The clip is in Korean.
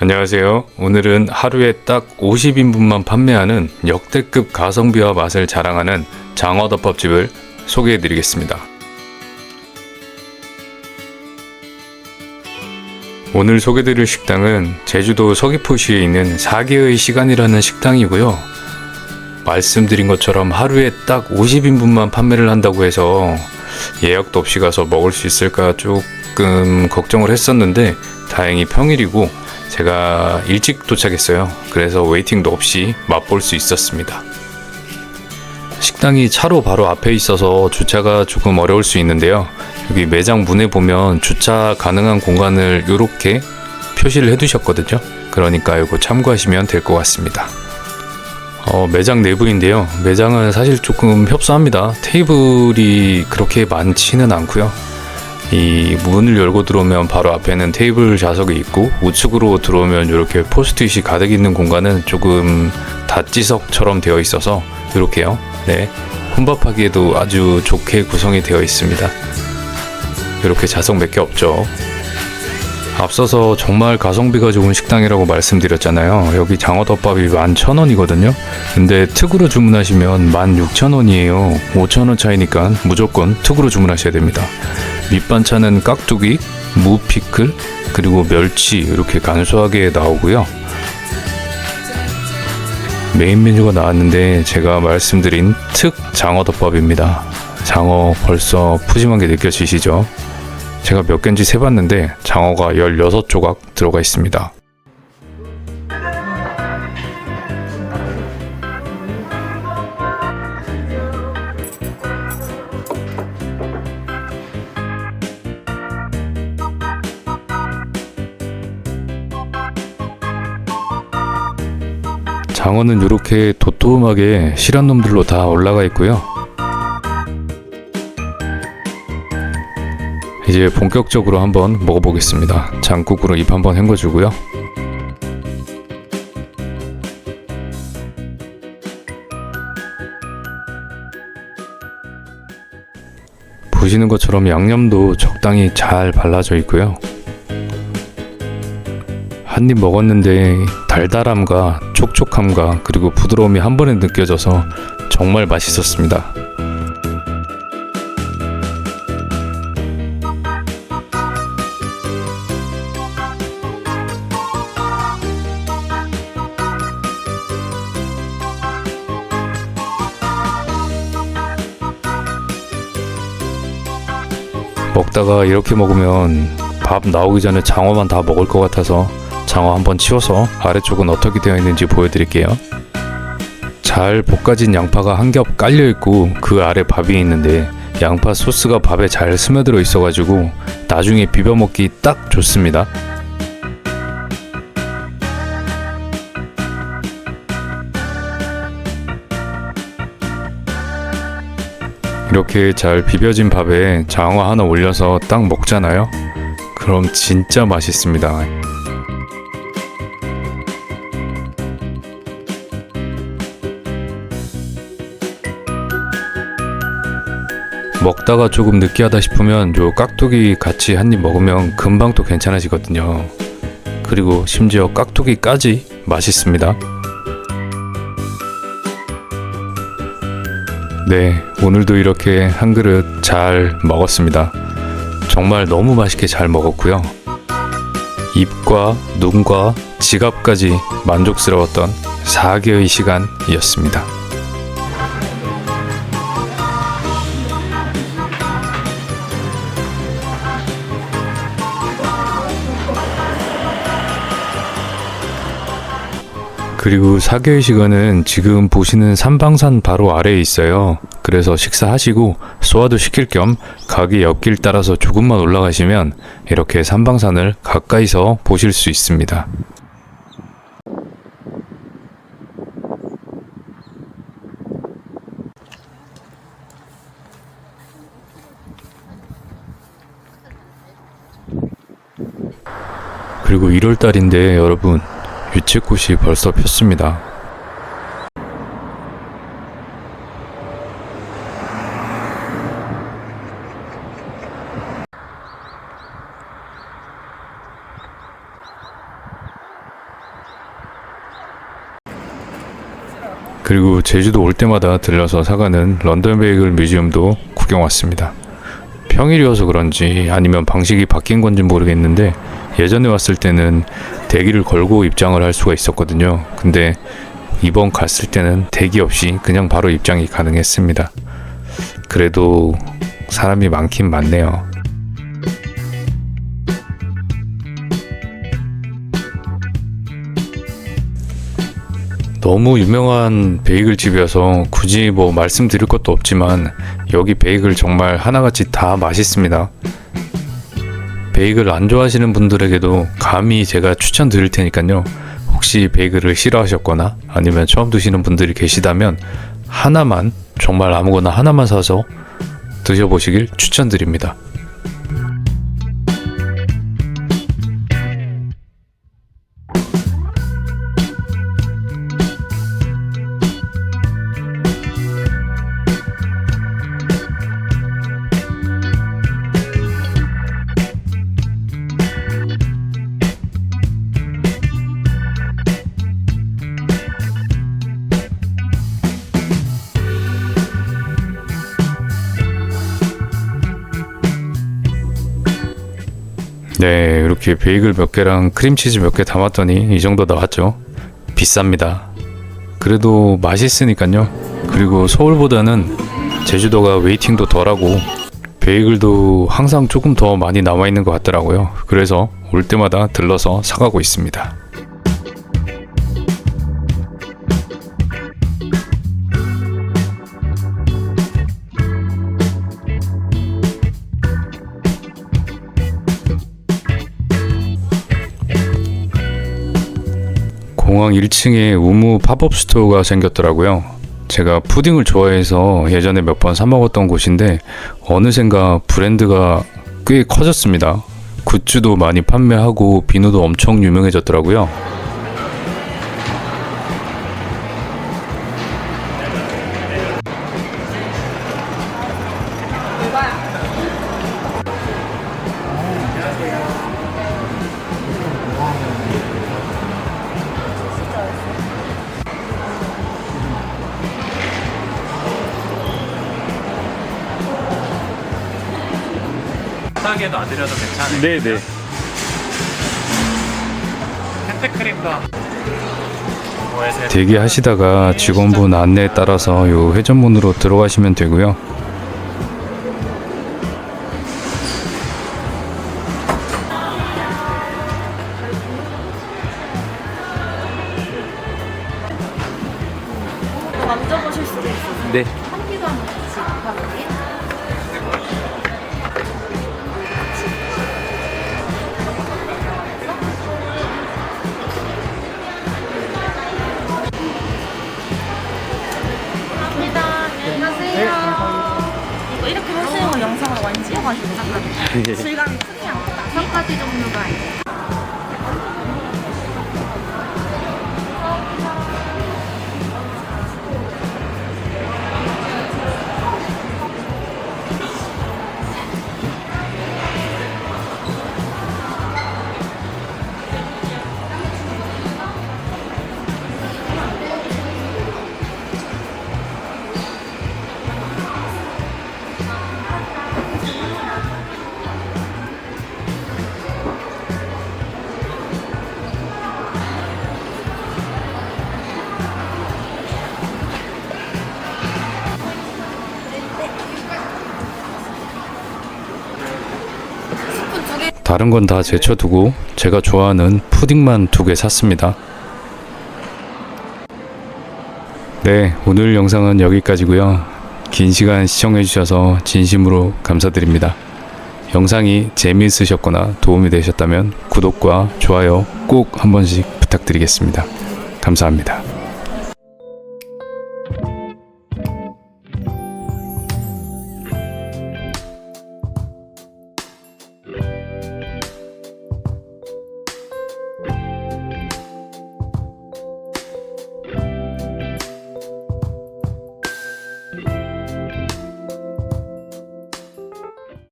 안녕하세요. 오늘은 하루에 딱 50인분만 판매하는 역대급 가성비와 맛을 자랑하는 장어덮밥집을 소개해 드리겠습니다. 오늘 소개 드릴 식당은 제주도 서귀포시에 있는 4개의 시간이라는 식당이고요. 말씀드린 것처럼 하루에 딱 50인분만 판매를 한다고 해서 예약도 없이 가서 먹을 수 있을까 조금 걱정을 했었는데 다행히 평일이고 제가 일찍 도착했어요. 그래서 웨이팅도 없이 맛볼 수 있었습니다. 식당이 차로 바로 앞에 있어서 주차가 조금 어려울 수 있는데요. 여기 매장 문에 보면 주차 가능한 공간을 이렇게 표시를 해두셨거든요. 그러니까 이거 참고하시면 될 것 같습니다. 어, 매장 내부인데요. 매장은 사실 조금 협소합니다. 테이블이 그렇게 많지는 않고요. 이 문을 열고 들어오면 바로 앞에는 테이블 좌석이 있고 우측으로 들어오면 이렇게 포스트잇이 가득 있는 공간은 조금 다지석처럼 되어 있어서 이렇게요. 네. 혼밥하기에도 아주 좋게 구성이 되어 있습니다. 이렇게 좌석 몇 개 없죠. 앞서서 정말 가성비가 좋은 식당이라고 말씀드렸잖아요. 여기 장어덮밥이 11,000원이거든요. 근데 특으로 주문하시면 16,000원이에요. 5,000원 차이니까 무조건 특으로 주문하셔야 됩니다. 밑반찬은 깍두기, 무 피클, 그리고 멸치 이렇게 간소하게 나오고요. 메인 메뉴가 나왔는데 제가 말씀드린 특 장어덮밥입니다. 장어 벌써 푸짐한 게 느껴지시죠? 제가 몇 개인지 세봤는데 장어가 16조각 들어가 있습니다. 장어는 이렇게 도톰하게 실한 놈들로 다 올라가 있고요. 이제 본격적으로 한번 먹어보겠습니다. 장국으로 입 한번 헹궈주고요. 보시는 것처럼 양념도 적당히 잘 발라져 있고요. 한 입 먹었는데 달달함과 촉촉함과 그리고 부드러움이 한 번에 느껴져서 정말 맛있었습니다. 먹다가 이렇게 먹으면 밥 나오기 전에 장어만 다 먹을 것 같아서 장어 한번 치워서 아래쪽은 어떻게 되어 있는지 보여드릴게요. 잘 볶아진 양파가 한 겹 깔려 있고 그 아래 밥이 있는데 양파 소스가 밥에 잘 스며들어 있어가지고 나중에 비벼 먹기 딱 좋습니다. 이렇게 잘 비벼진 밥에 장어 하나 올려서 딱 먹잖아요. 그럼 진짜 맛있습니다. 먹다가 조금 느끼하다 싶으면 요 깍두기 같이 한 입 먹으면 금방 또 괜찮아지거든요. 그리고 심지어 깍두기까지 맛있습니다. 네, 오늘도 이렇게 한 그릇 잘 먹었습니다. 정말 너무 맛있게 잘 먹었고요. 입과 눈과 지갑까지 만족스러웠던 4개의 시간이었습니다. 그리고 사교의 시간은 지금 보시는 삼방산 바로 아래에 있어요. 그래서 식사하시고 소화도 시킬 겸 가게 옆길 따라서 조금만 올라가시면 이렇게 삼방산을 가까이서 보실 수 있습니다. 그리고 1월 달인데 여러분 유채꽃이 벌써 폈습니다. 그리고 제주도 올 때마다 들려서 사가는 런던 베이글 뮤지엄도 구경 왔습니다. 평일이어서 그런지 아니면 방식이 바뀐 건지 모르겠는데 예전에 왔을 때는 대기를 걸고 입장을 할 수가 있었거든요. 근데 이번 갔을 때는 대기 없이 그냥 바로 입장이 가능했습니다. 그래도 사람이 많긴 많네요. 너무 유명한 베이글 집이어서 굳이 뭐 말씀드릴 것도 없지만 여기 베이글 정말 하나같이 다 맛있습니다. 베이글 안 좋아하시는 분들에게도 감히 제가 추천드릴 테니까요. 혹시 베이글을 싫어하셨거나 아니면 처음 드시는 분들이 계시다면 하나만 정말 아무거나 하나만 사서 드셔보시길 추천드립니다. 네, 이렇게 베이글 몇 개랑 크림치즈 몇 개 담았더니 이 정도 나왔죠. 비쌉니다. 그래도 맛있으니까요. 그리고 서울보다는 제주도가 웨이팅도 덜하고 베이글도 항상 조금 더 많이 남아 있는 것 같더라고요. 그래서 올 때마다 들러서 사가고 있습니다. 공항 1층에 우무 팝업 스토어가 생겼더라고요. 제가 푸딩을 좋아해서 예전에 몇 번 사 먹었던 곳인데 어느샌가 브랜드가 꽤 커졌습니다. 굿즈도 많이 판매하고 비누도 엄청 유명해졌더라고요. 싸게도 안 드려도 괜찮아요. 네네. 핸드크림도 뭐에서 대기하시다가 직원분 안내에 따라서 요 회전문으로 들어가시면 되고요. 만져보실 수도 있어요. 네. 한기도 한번 같이 가볼게 많이 찍어가지고 약간 질감이 특이한 다섯 가지 종류가 있어 다른 건 다 제쳐두고 제가 좋아하는 푸딩만 두 개 샀습니다. 네, 오늘 영상은 여기까지고요. 긴 시간 시청해주셔서 진심으로 감사드립니다. 영상이 재미있으셨거나 도움이 되셨다면 구독과 좋아요 꼭 한 번씩 부탁드리겠습니다. 감사합니다.